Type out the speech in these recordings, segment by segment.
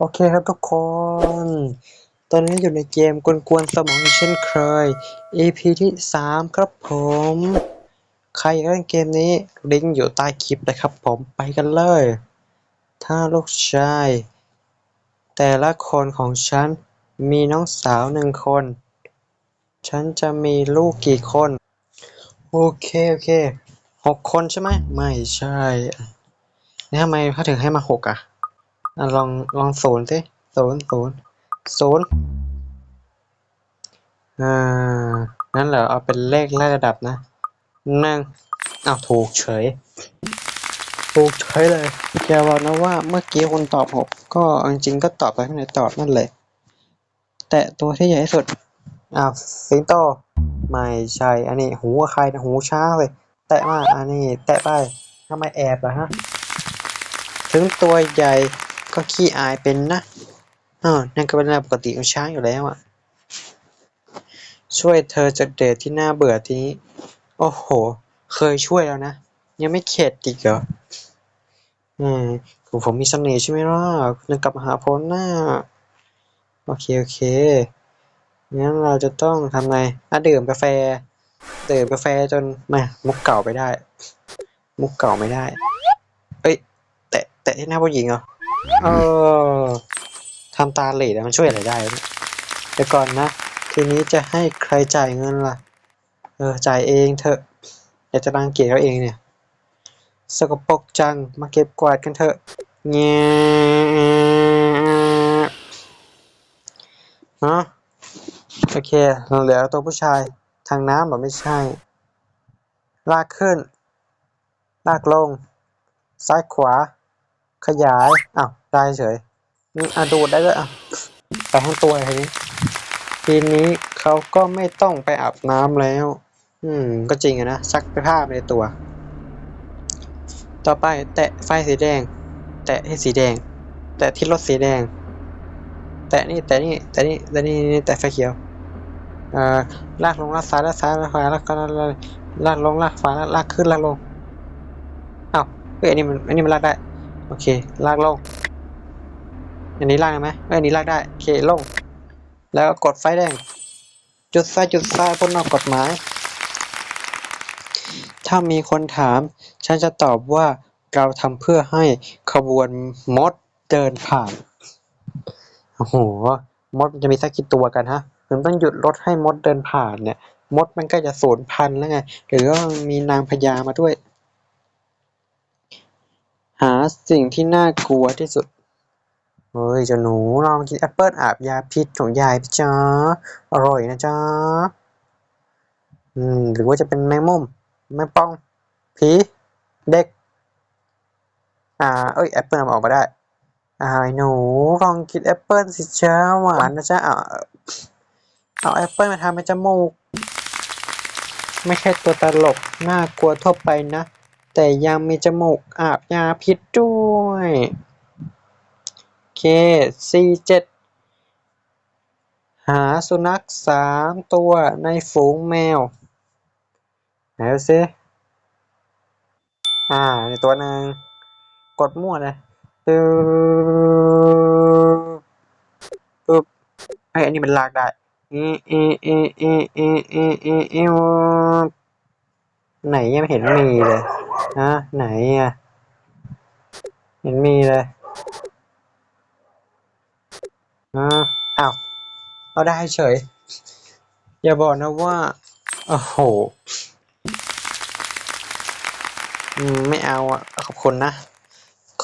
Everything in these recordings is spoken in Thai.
โอเคครับทุกคน ตอนนี้อยู่ในเกมกวนๆสมองเช่นเคย EP ที่ 3 ครับผม ใครอยากเล่นเกมนี้ ลิงก์อยู่ใต้คลิปเลยครับผมไปกันเลย ถ้าลูกชาย แต่ละคนของฉัน มีน้องสาวหนึ่งคน ฉันจะมีลูกกี่คน โอเค โอเคหกคนใช่ไหม ไม่ใช่ นี่ทำไมเขาถึงให้มาหกอะ อะลองลองศูนย์สิศูนย์ศูนย์ศูนย์อ่างั้นเหรอเอาเป็นเลขไล่ระดับนะนึ่งอ้าวถูกเฉย ถูกเฉยเลยอย่าบอกนะว่าเมื่อกี้คุณตอบหกก็จริงๆก็ตอบไปข้างในตอบนั่นแหละแต่ตัวที่ใหญ่ที่สุดอ้าวสิงโตไม่ใช่อันนี้หูใครนะหูช้าเลยแตะมาอันนี้แตะไปทำไมแอบล่ะฮะ ถึงตัวใหญ่ ก็ขี้อายเป็นนะอ้าวนั่นก็เป็นเรื่องปกติของช้างอยู่แล้วอะช่วยเธอจากเดทที่น่าเบื่อทีนี้ โอ้โห เคยช่วยแล้วนะ ยังไม่เข็ดอีกเหรอ อืมผมผมมีเสน่ห์ใช่ไหมล่ะคุณจะกลับมาหาผมหน้า โอเค โอเค งั้นเราจะต้องทำไงอะดื่มกาแฟ ดื่มกาแฟจนมามุกเก่าไปได้ มุกเก่าไม่ได้ เอ้ย แตะ แตะที่หน้าผู้หญิงเหรอ เออทำตาเหล่มันช่วยอะไรได้เดี๋ยวก่อนนะ ทีนี้จะให้ใครจ่ายเงินล่ะ เออ จ่ายเองเถอะอยากจะรังเกียจเขาเองเนี่ย สกปรกจัง มาเก็บกวาดกันเถอะเงี้ยฮะโอเคเหลือตัวผู้ชายทางน้ำหรอไม่ใช่ ลากขึ้น ลากลง ซ้ายขวา ขยาย อ้าว ได้เฉยอืมอะดูดได้ด้วยอะไปทั้งตัวทีนี้ ทีนี้เขาก็ไม่ต้องไปอาบน้ำแล้ว อืม ก็จริงอะนะซักไปผ้าไปในตัว ต่อไปแตะไฟสีแดง แตะที่สีแดง แตะที่รถสีแดง แตะนี่แตะนี่แตะนี่แตะนี่แตะไฟเขียวเอ่อลากลงลากซ้ายลากซ้ายลากขวาลากก็ลากลงลากขวาลากขึ้นลากลงอ้าวเฮ้ยอันนี้มันอันนี้มันลากได้ โอเค ลากลง อันนี้ลากได้ไหมเอ้ยอันนี้ลากได้ โอเคลง แล้วก็กดไฟแดง จุดไฟจุดไฟพ้นนอกกฎหมาย ถ้ามีคนถาม ฉันจะตอบว่าเราทำเพื่อให้ขบวนมดเดินผ่าน โอ้โห มดมันจะมีสักกี่ตัวกันฮะถึงต้องหยุดรถให้มดเดินผ่านเนี่ย มดมันกล้จะสูญพันธุ์แล้วไง หรือว่ามีนางพญามาด้วย หาสิ่งที่น่ากลัวที่สุด เฮ้ยเจ้าหนูลองกินแอปเปิลอาบยาพิษของยายพี่จ้าอร่อยนะจ้าอืมหรือว่าจะเป็นแมงมุมแมงป่องผีเด็ก อ่า เอ้ยแอปเปิลเอาออกมาได้อ่าไอ้หนูลองกินแอปเปิลสิจ้าหวานนะจ้าเอาเอาแอปเปิลมาทำเป็นจมูก ไม่ใช่ตัวตลกน่ากลัวทั่วไปนะ แต่ยังมีจมูกอาบยาพิษด้วยเคสี่เจ็ดหาสุนัขสามตัวในฝูงแมว ไหนซิอ่าในตัวหนึ่งกดมั่วเลยตึ๊บตึ๊บไออันนี้มันลากได้เอเอเอเอเอเอเอ ไหนยังไม่เห็นมีเลยฮะไหนอะ เห็นมีเลยอ่าอ้าวเอาได้เฉย อย่าบอกนะว่า โอ้โหอืมไม่เอาอะ ขอบคุณนะ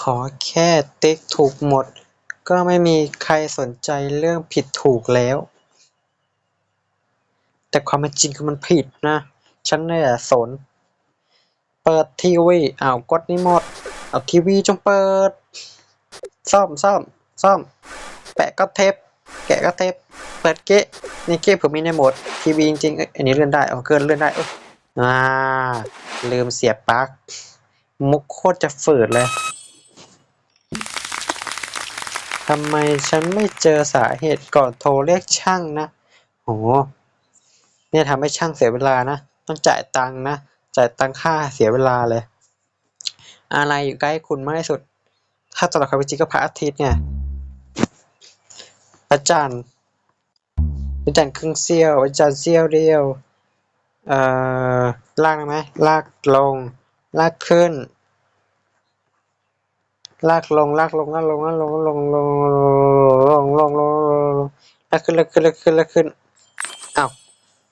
ขอแค่ติ๊กถูกหมด ก็ไม่มีใครสนใจเรื่องผิดถูกแล้ว แต่ความเป็นจริงคือมันผิดนะ ฉันเนี่ยสน เปิดทีวีอ้าวกดนี่หมด เอาทีวีจงเปิด ซ่อมซ่อมซ่อม แปะก็เทป แกะก็เทป เปิดเกะนี่เกะผมมีในโหมดทีวีจริงๆเอ้ยอันนี้เลื่อนได้เอาเกินเลื่อนได้เอ้ยอ่า ลืมเสียบปลั๊ก มุกโคตรจะฝืดเลยทำไมฉันไม่เจอสาเหตุก่อนโทรเรียกช่างนะ โห เนี่ยทำให้ช่างเสียเวลานะ ต้องจ่ายตังค์นะ จ่ายตังค่าเสียเวลาเลย อะไรอยู่ใกล้คุณมากที่สุด ถ้าตลอดความเป็นจริงก็พระอาทิตย์เนี่ยระจันทร์พระจันทร์ครึ่งเสี้ยวพระจันทร์เสี้ยวเดียวเอ่อลากไหมลากลง ลากขึ้น ลากลงลากลงลากลงลากลงลงลงลงลงลงลากขึ้นลากขึ้นลากขึ้นลากขึ้นอ้าว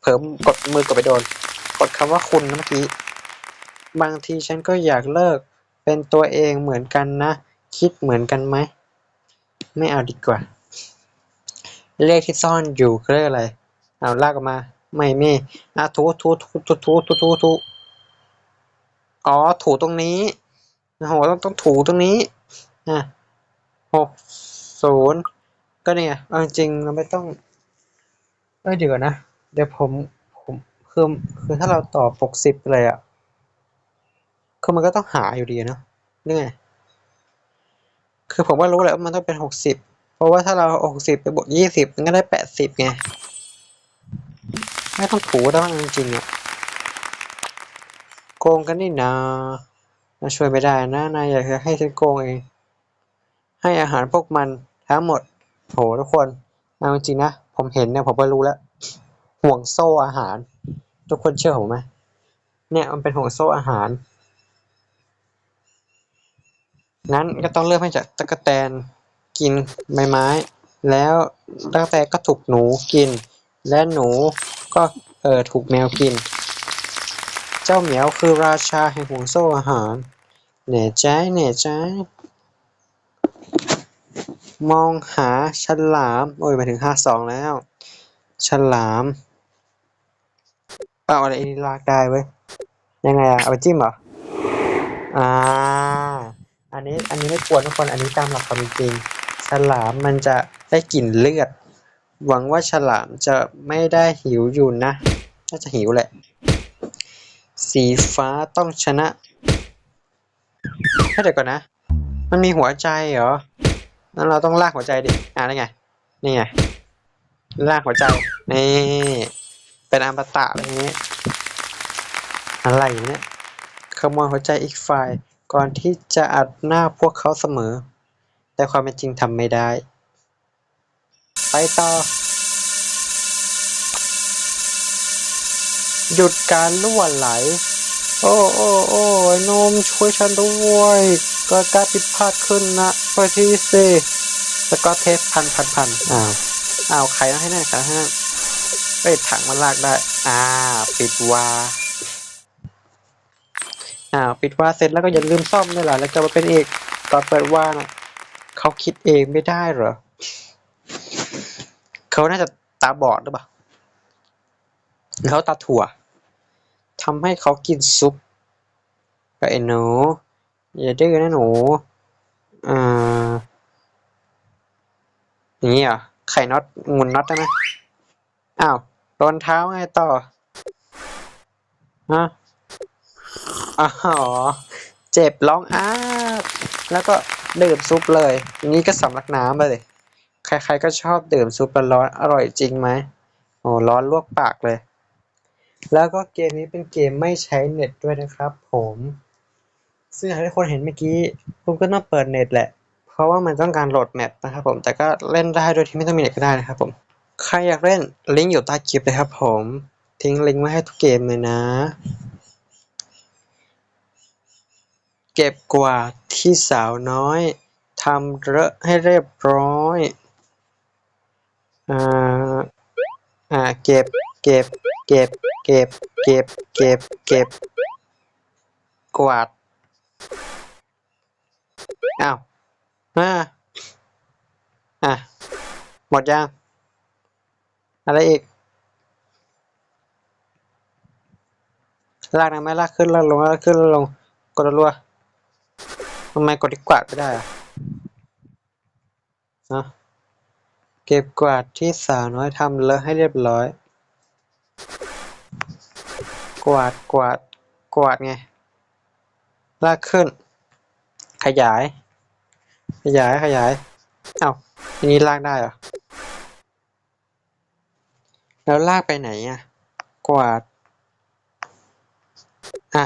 เผลอกดมือกดไปโดน กดคำว่าคุณเมื่อกี้ บางทีฉันก็อยากเลิก เป็นตัวเองเหมือนกันนะ คิดเหมือนกันไหม ไม่เอาดีกว่า เลขที่ซ่อนอยู่คือเลขอะไร เอาลากออกมา ไม่มีอะถูถูถูถูถูถูถูถูอ๋อ ถูตรงนี้โอ้โหต้องต้องถูตรงนี้อะหกศูนย์ก็เนี่ยเอาจริงเราไม่ต้องเอ้ยเดี๋ยวนะ เดี๋ยวผม คือคือถ้าเราตอบหกสิบเลยอะคือมันก็ต้องหาอยู่ดีเนาะนี่ไงคือผมก็รู้แหละว่ามันต้องเป็นหกสิบเพราะว่าถ้าเราหกสิบไปบวกยี่สิบมันก็ได้แปดสิบไงไม่ต้องถูแล้วจริงๆอะโกงกันนี่นานาช่วยไม่ได้นะนายอยากจะให้ฉันโกงเอง ให้อาหารพวกมันทั้งหมดโหทุกคนเอาจริงนะ ผมเห็นเนี่ยผมก็รู้แล้ว ห่วงโซ่อาหาร ทุกคนเชื่อผมไหมเนี่ยมันเป็นห่วงโซ่อาหารงั้นก็ต้องเริ่มให้จากตะกแตนกินใบไม้ แล้วตะกแตนก็ถูกหนูกิน และหนูก็เออถูกแมวกิน เจ้าเหมียวคือราชาแห่งห่วงโซ่อาหารแหน่ใจแหน่ใจมองหาฉลาม โอ้ยมาถึงห้าสองแล้ว ฉลาม เอาอะไรลากได้เว้ยยังไงอะเอาไปจิ้มเหรออ่า อันนี้อันนี้ไม่ควรทุกคนอันนี้ตามหลักความจริงฉลามมันจะได้กลิ่นเลือด หวังว่าฉลามจะไม่ได้หิวอยู่นะน่าจะหิวแหละ สีฟ้าต้องชนะให้เดี๋ยวก่อนนะ มันมีหัวใจเหรองั้นเราต้องลากหัวใจดิอ่าได้ไง นี่ไง ลากหัวใจ นี่ เป็นอมตะอะไรอย่างนี้อะไรเนี่ยขโมยหัวใจอีกฝ่าย ก่อนที่จะอัดหน้าพวกเขาเสมอ แต่ความเป็นจริงทำไม่ได้ ไปต่อ หยุดการล่วไหล โอ้โอ้โอ้ยนมช่วยฉันด้วยเกิดการผิดพลาดขึ้นนะช่วยทีสิแล้วก็เทปพันพันพันอ้าวอ้าวใครต้องให้แน่ใครต้องให้แน่เอ้ยถังมันลากได้ อ่า ปิดวาอ้าวปิดวาเสร็จแล้วก็อย่าลืมซ่อมด้วยล่ะ แล้วก็มาเป็นเอกตอนเปิดวาน่ะเขาคิดเองไม่ได้เหรอ เขาน่าจะตาบอดหรือเปล่าเขาตาถั่วทำให้เขากินซุปไอ้หนูอย่าดื้อนะหนูอ่าอย่างนี้เหรอไข่น็อตหมุนน็อตได้ไหมอ้าว โดนเท้าไงต่อฮะอ๋อ เจ็บร้องอ้าบแล้วก็ดื่มซุปเลยอย่างนี้ก็สำลักน้ำไปเลย ใครๆก็ชอบดื่มซุปร้อนอร่อยจริงไหมโอ้ร้อนลวกปากเลย แล้วก็เกมนี้เป็นเกมไม่ใช้เน็ตด้วยนะครับ ผม ซึ่งอย่างที่ทุกคนเห็นเมื่อกี้คุณก็ต้องเปิดเน็ตแหละ เพราะว่ามันต้องการโหลดแมปนะครับผม แต่ก็เล่นได้โดยที่ไม่ต้องมีเน็ตก็ได้นะครับผม ใครอยากเล่น ลิงก์อยู่ใต้คลิปเลยครับผม ทิ้งลิงก์ไว้ให้ทุกเกมเลยนะ เก็บกวาดที่สาวน้อยทำเลอะให้เรียบร้อยอ่าอ่าเก็บ เก็บ เก็บ เก็บ เก็บ เก็บ เก็บ กวาด อ้าวอ่าอะหมดยัง อะไรอีก ลากได้ไหมลากขึ้นลากลงลากขึ้นลากลง กดรัวทำไมกดที่กวาดไม่ได้อะฮะเก็บกวาดที่สาวน้อยทำเลอะให้เรียบร้อย กวาดกวาดกวาดไง ลากขึ้น ขยาย ขยายขยาย เอ้าทีนี้ลากได้เหรอ แล้วลากไปไหนอะ กวาด อะ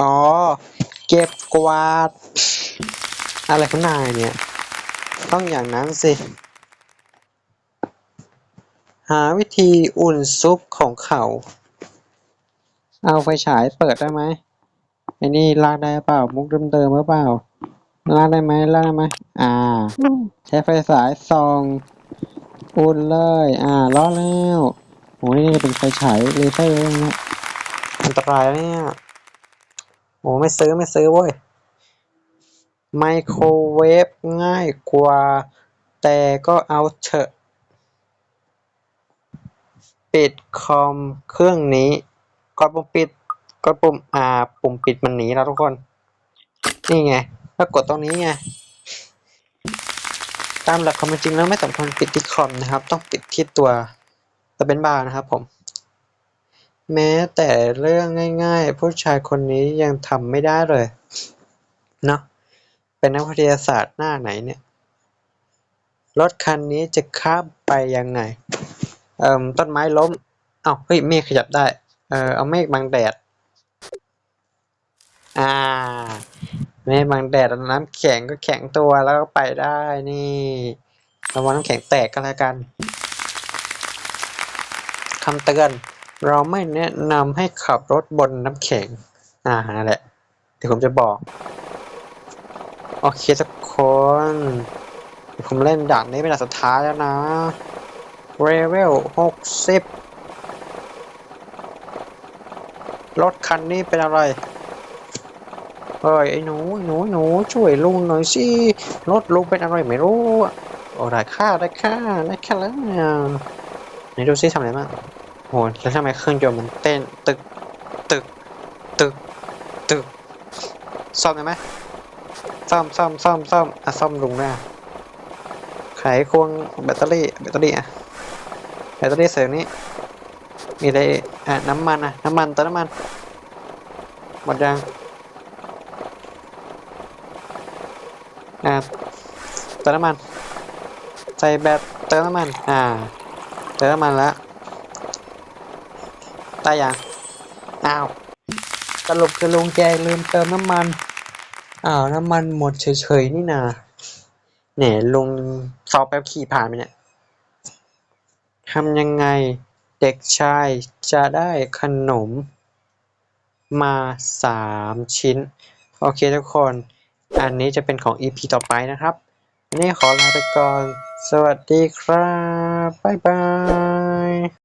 อ๋อ เก็บกวาด อะไรของนายเนี่ย ต้องอย่างนั้นสิ หาวิธีอุ่นซุปของเขา เอาไฟฉายเปิดได้ไหมไอ้นี่ลากได้เปล่า มุกเดิมๆหรือเปล่าลากได้ไหมลากได้ไหมอ่า ใช้ไฟฉายส่อง อุ่นเลย อ่ารอดแล้วโอ้ยนี่เป็นไฟฉายเลเซอร์เลยนะอันตรายแล้วเนี่ยโอ้ไม่ซื้อไม่ซื้อเว้ยไมโครเวฟง่ายกว่า แต่ก็เอาเถอะ ปิดคอมเครื่องนี้กดปุ่มปิดกดปุ่มอ่า ปุ่มปิดมันหนีแล้วทุกคน นี่ไงถ้ากดตรงนี้ไง ตามหลักความเป็นจริงแล้วไม่สมควรปิดที่คอมนะครับ ต้องปิดที่ตัวตัวเป็นบาร์นะครับผม แม้แต่เรื่องง่าย ๆ ผู้ชายคนนี้ยังทำไม่ได้เลยเนาะเป็นนักวิทยาศาสตร์หน้าไหนเนี่ย รถคันนี้จะข้ามไปยังไง เอ่อต้นไม้ล้ม เอ้าเฮ้ยเมฆขยับได้ เออเอาเมฆบังแดด อ่า เมฆบังแดดน้ำแข็งก็แข็งตัวแล้วก็ไปได้นี่ระวังน้ำแข็งแตกก็แล้วกันคำเตือน เราไม่แนะนำให้ขับรถบนน้ำแข็งอ่านั่นแหละเดี๋ยวผมจะบอก โอเคทุกคนเดี๋ยวผมเล่นด่านนี้เป็นด่านสุดท้ายแล้วนะเรเวลหกสิบรถคันนี้เป็นอะไร เฮ้ยไอ้หนูไอ้หนูไอ้หนูช่วยลุงหน่อยสิรถลุงเป็นอะไรไม่รู้อะโอ้ได้ค่าได้ค่าได้ค่าแล้วเนี่ยไหนดูซิทำอะไรบ้างโอ้แล้วทำไมเครื่องยนต์มันเต้นตึกตึกตึกตึกซ่อมได้ไหมซ่อมซ่อมซ่อมซ่อมอะซ่อมลุงได้ไขควงแบตเตอรี่แบตเตอรี่อะแบตเตอรี่เสริมนี้มีอะไรอะน้ำมันอะน้ำมันเติมน้ำมันหมดยัง อ่าเติมน้ำมัน ใส่แบตเติมน้ำมัน อ่า เติมน้ำมันแล้วได้ยังอ้าวสรุปคือลุงแกลืมเติมน้ำมัน อ้าวน้ำมันหมดเฉยๆนี่นาเนี่ยลุงสอบแป๊บขี่ผ่านไปเนี่ยทำยังไงเด็กชายจะได้ขนมมาสามชิ้น โอเคทุกคน อันนี้จะเป็นของ EP ต่อไปนะครับวันนี้ขอลาไปก่อน สวัสดีครับ บ๊ายบาย